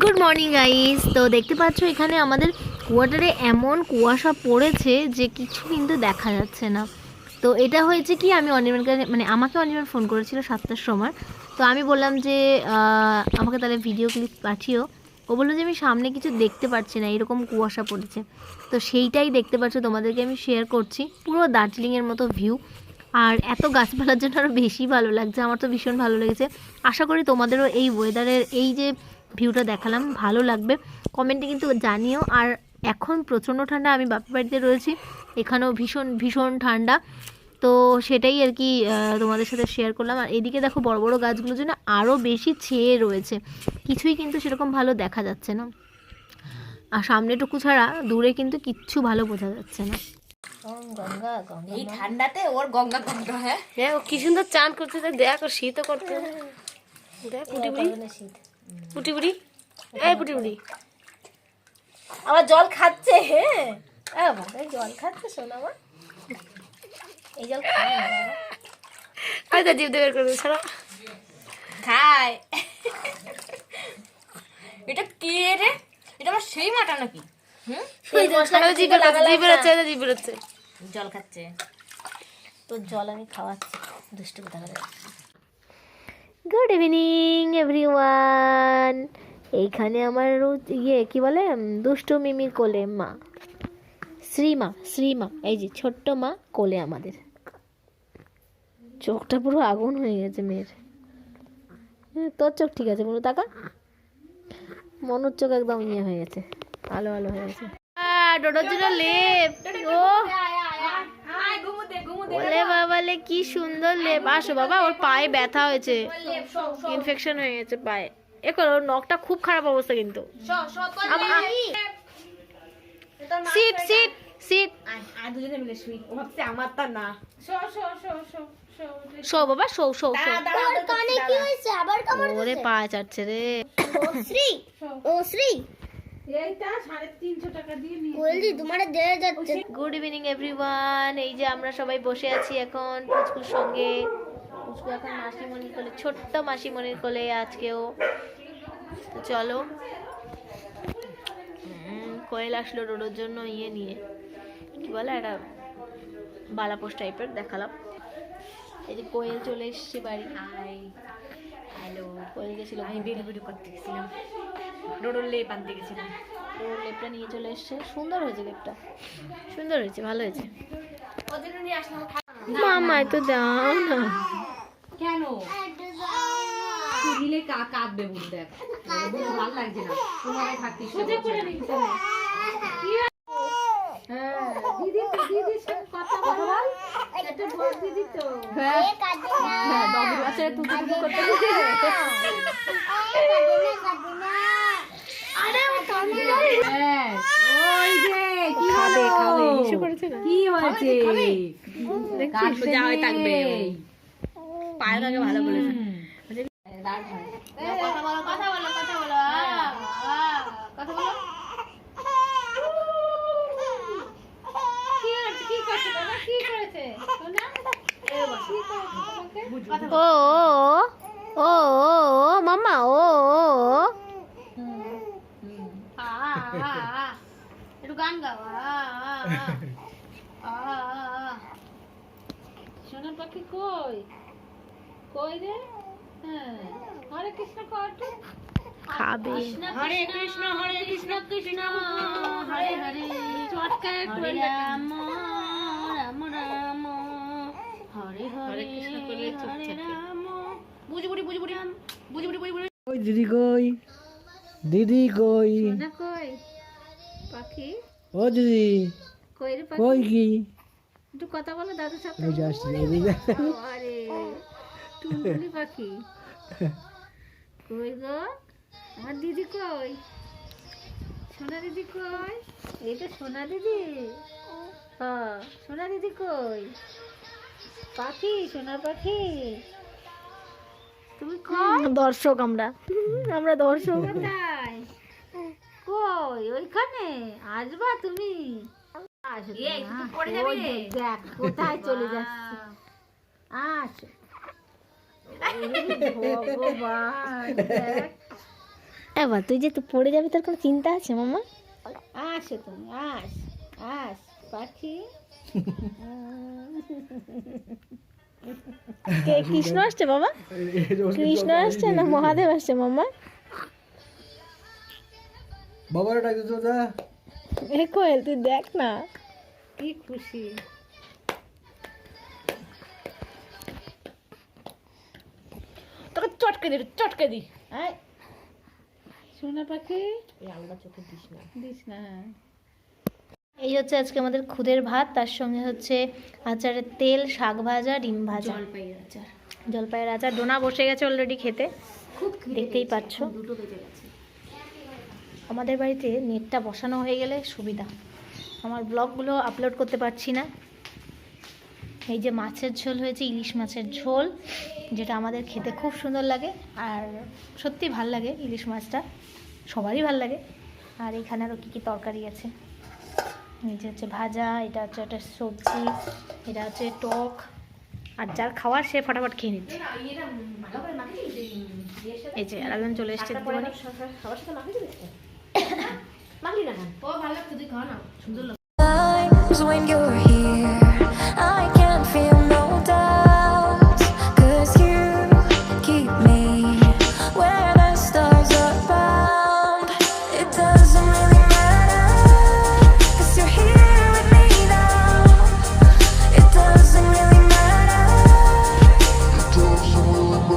Good morning guys তো দেখতে পাচ্ছ, এখানে আমাদের কোয়ার্টারে এমন কুয়াশা পড়েছে যে কিছু কিন্তু দেখা যাচ্ছে না। তো এটা হয়েছে কি, আমি অনির্বাণকে মানে আমাকে অনির্বাণ ফোন করেছিল সাতটার সময়। তো আমি বললাম যে আমাকে তাহলে ভিডিও ক্লিপ পাঠিও। ও বলল যে, আমি সামনে কিছু দেখতে পাচ্ছি না, এরকম কুয়াশা পড়েছে। তো সেইটাই দেখতে পাচ্ছ, তোমাদেরকে আমি শেয়ার করছি। পুরো দার্জিলিংয়ের মতো ভিউ আর এত গাছপালার জন্য আরও বেশি ভালো লাগছে, আমার তো ভীষণ ভালো লেগেছে। আশা করি তোমাদেরও এই ওয়েদারের এই যে ভিউটা দেখালাম, ভালো লাগবে। কমেন্টে কিন্তু জানিও। আর এখন প্রচণ্ড ঠান্ডা, আমি বাপের বাড়িতে রয়েছি, এখানেও ভীষণ ভীষণ ঠান্ডা। তো সেটাই আর কি তোমাদের সাথে শেয়ার করলাম। আর এদিকে দেখো বড় বড় গাছগুলোর জন্য আরও বেশি ছেয়ে রয়েছে। কিছুই কিন্তু সেরকম ভালো দেখা যাচ্ছে না। আর সামনেটুকু ছাড়া দূরে কিন্তু কিচ্ছু ভালো বোঝা যাচ্ছে না। এই ঠান্ডাতে ওর গঙ্গা গঙ্গা হ্যাঁ? হ্যাঁ ও কি সুন্দর চান করতে দেখ ও শীতও করতে দেখ পুটি বুড়ি পুটি বুড়ি এই পুটি বুড়ি আবার জল খাচ্ছে হ্যাঁ? এই জল খাচ্ছে শোনা আমার এই জল খায় আরে তা দিয়ে বের করবে ছাড়া। খায় এটা কে রে? এটা আমার সেই মাটা নাকি? হুম? আরে জিভ বের করছে জল খাচ্ছে। তোর জল আমি খাওয়াচ্ছি দুষ্টু কোথা গুড ইভিনিং এভরিওয়ান এইখানে আমার রোজ ইয়ে কি বলে? দুষ্টু মিমির কোলে মা। শ্রীমা শ্রীমা এই যে ছোট্ট মা কোলে আমাদের। চোখটা পুরো আগুন হয়ে গেছে মেয়ের। হ্যাঁ, তোর চোখ ঠিক আছে মনু তাকা। মনুর চোখ একদম ইয়ে হয়ে গেছে আলো আলো হয়ে গেছে। ডোডোর জন্য লেপ। ও। ওলে বাবালে কি সুন্দর লেপ। আসো বাবা ওর পায়ে ব্যথা হয়েছে। ইনফেকশন হয়ে গেছে পায়ে। এ করো ওর নখটা খুব খারাপ অবস্থা কিন্তু। Seat seat seat. দুজনে মিলে শুই। ও ভাবছে আমার তা না। শো বাবা শো শো শো। ওরে পা চাচ্ছে রে। ও শ্রী ও শ্রী। গুড ইভিনিং এভরিওয়ান এই যে আমরা সবাই বসে আছি এখন পুচকুর সঙ্গে। পুচকু এখন মাসিমণির কোলে ছোট্ট মাসিমণির কোলে আজকেও। তো চলো। কোয়েল আসলো রোডোর জন্য ইয়ে নিয়ে। কি বলে একটা বালাপোষ টাইপের দেখালাম। এই যে কোয়েল চলে এসছে বাড়ি। হ্যালো কোয়েল গেছিল আমি ভিডিও ভিডিও করতে গেছিলাম ডোডোর লেপ আনতে গেছিলাম। ওর লেপটা নিয়ে চলে এসছে। সুন্দর হয়েছে লেপটা। সুন্দর হয়েছে ভালো হয়েছে। মামায় তো দাও না। কেন? দিলে কাঁদবে বুঝ দেখ। ভালো লাগছে না। থাকতে। হ্যাঁ, দিদি কথা বল। একটা বল দিদি তো। হ্যাঁ, হ্যাঁ, তুতু করতে ওই যে, কি হলো? কি হয়েছে? কাঁদবে, যা হয় থাকবে। পায়ের আগে ভালো বলেছে। কথা বলো কথা বলো কথা বলো কথা বলো। ও ও মামা ও ও পাখি কই কই রে হরে কৃষ্ণ কট খাবে হরে কৃষ্ণ হরে কৃষ্ণ কৃষ্ণ হরে হরে চটকায় হরে রাম রাম রাম হরে হরে কৃষ্ণ করলে হরে রাম বুঝি বুড়ি বুঝি বুড়ি বুঝি বুড়ি বুড়ি বুড়ি ওই দিদি কই দিদি কই না কই পাখি ও দিদি কই কি? একটু কথা বলো দাদুর সাথে আরে টুনটুনি পাখি। কই গো? আমার দিদি কই? সোনা দিদি কই? এই তো সোনা দিদি। হ্যাঁ সোনা দিদি কই? পাখি সোনা পাখি। তুমি কই? দর্শক আমরা। আমরা। দর্শক ওইখানে? আসবা তুমি? আসো এই, তুমি, তুই। পড়ে যাবি দেখ, দেখ কোথায় চলে যাচ্ছে। আস। এবার তুই যে তুই পড়ে যাবি তোর কোনো চিন্তা আছে মামা? আসো তুমি আস আস পাখি। কে কৃষ্ণ আসছে বাবা কৃষ্ণ আসছে না? মহাদেব আসছে মামা? বাবার ডাকতে তো দা এ কোয়েল তুই দেখ না। কি খুশি। তোকে চটকে দি চটকে দি। আয় সোনা পাখি। এই আলাদা চোখে দিস না। দিস না হ্যাঁ। এই হচ্ছে আজকে আমাদের খুদের ভাত তার সঙ্গে হচ্ছে আচারের তেল শাক ভাজা ডিম ভাজা। জলপাইয়ের আচার। জলপাইয়ের আচার। ডোনা বসে গেছে অলরেডি খেতে। খুব দেখতেই পাচ্ছ। দুটো বেজে গেছে। আমাদের বাড়িতে নেটটা বসানো হয়ে গেলে সুবিধা। আমার ব্লগগুলো আপলোড করতে পারছি না। এই যে মাছের ঝোল হয়েছে ইলিশ মাছের ঝোল যেটা আমাদের খেতে খুব সুন্দর লাগে। আর সত্যি ভালো লাগে ইলিশ মাছটা সবারই ভালো লাগে। আর এখানে আরও কী কী তরকারি আছে? এই যে হচ্ছে ভাজা এটা হচ্ছে একটা সবজি এটা হচ্ছে টক। আর যার খাওয়ার সে ফটাফট খেয়ে নিচ্ছে। এই যে আর একজন চলে এসছে। খাওয়া না সুন্দর Times when you're here